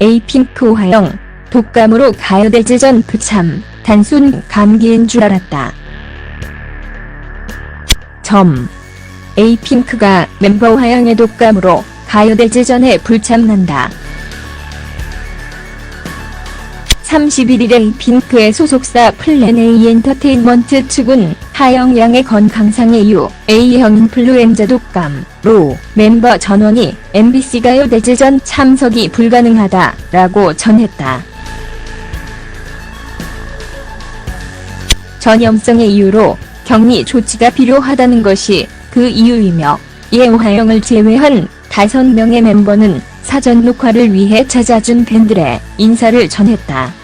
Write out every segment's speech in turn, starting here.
에이핑크 오하영, 독감으로 가요대제전 그참 단순 감기인 줄 알았다. 점. 에이핑크가 멤버 오하영의 독감으로 가요대제전에 불참난다. 31일 에이핑크의 소속사 플랜 A 엔터테인먼트 측은 하영 양의 건강상의 이유 A형 인플루엔자 독감로 멤버 전원이 MBC 가요대제전 참석이 불가능하다라고 전했다. 전염성의 이유로 격리 조치가 필요하다는 것이 그 이유이며 이에 오하영을 제외한 5명의 멤버는 사전 녹화를 위해 찾아준 팬들의 인사를 전했다.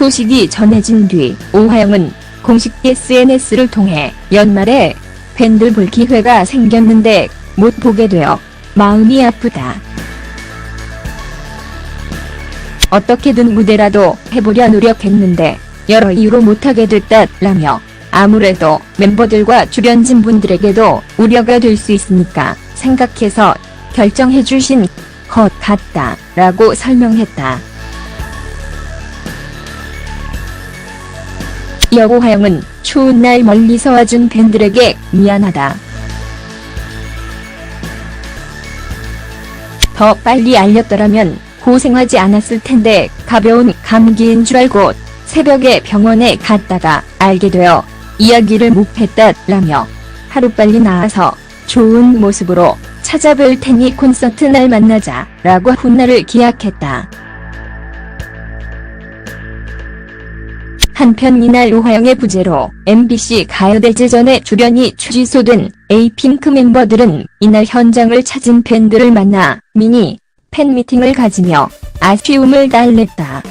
소식이 전해진 뒤 오하영은 공식 SNS를 통해 연말에 팬들 볼 기회가 생겼는데 못 보게 되어 마음이 아프다. 어떻게든 무대라도 해보려 노력했는데 여러 이유로 못하게 됐다라며 아무래도 멤버들과 출연진 분들에게도 우려가 될 수 있으니까 생각해서 결정해주신 것 같다 라고 설명했다. 여고하영은 추운 날 멀리서 와준 팬들에게 미안하다. 더 빨리 알렸더라면 고생하지 않았을 텐데 가벼운 감기인 줄 알고 새벽에 병원에 갔다가 알게 되어 이야기를 못했다라며 하루빨리 나아서 좋은 모습으로 찾아뵐 테니 콘서트 날 만나자 라고 훗날을 기약했다. 한편 이날 오하영의 부재로 MBC 가요대제전에 출연이 취소된 에이핑크 멤버들은 이날 현장을 찾은 팬들을 만나 미니 팬미팅을 가지며 아쉬움을 달랬다.